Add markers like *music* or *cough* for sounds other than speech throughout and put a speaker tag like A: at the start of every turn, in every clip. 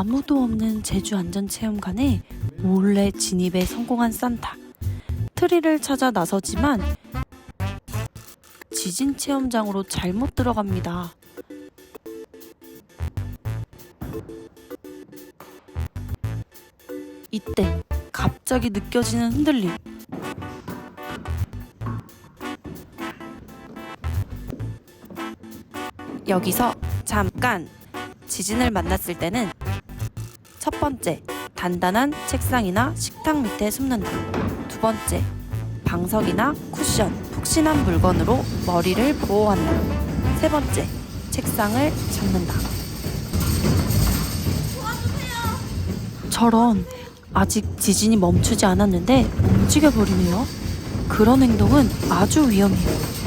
A: 아무도 없는 제주 안전체험관에 몰래 진입에 성공한 산타. 트리를 찾아 나서지만 지진 체험장으로 잘못 들어갑니다. 이때 갑자기 느껴지는 흔들림. 여기서 잠깐 지진을 만났을 때는 첫 번째, 단단한 책상이나 식탁 밑에 숨는다. 두 번째, 방석이나 쿠션, 푹신한 물건으로 머리를 보호한다. 세 번째, 책상을 잡는다. 저런 아직 지진이 멈추지 않았는데 움직여 버리네요. 그런 행동은 아주 위험해요.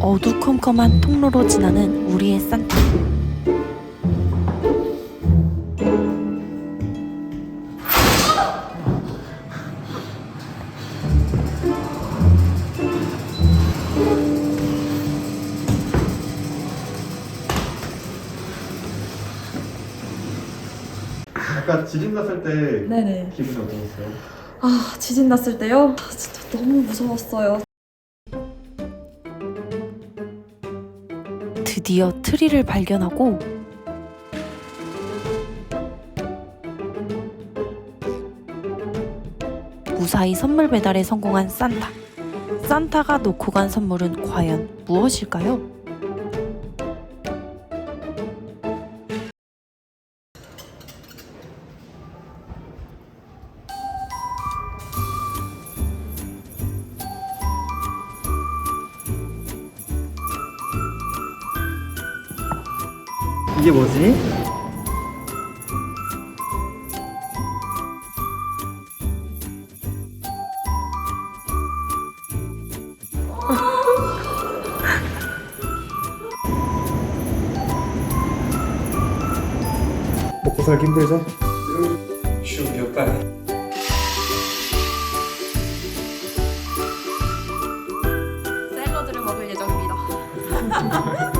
A: 어두컴컴한 통로로 지나는 우리의 산타.
B: 아까 지진 났을 때
C: 네네.
B: 기분이 어떠셨어요?
C: 아, 지진 났을 때요? 아, 진짜 너무 무서웠어요.
A: 드디어 트리를 발견하고 무사히 선물 배달에 성공한 산타. 산타가 놓고 간 선물은 과연 무엇일까요?
B: 이게 뭐지? *laughs* 먹고 살기 힘들죠?
C: 샐러드를 먹을 예정입니다. *laughs*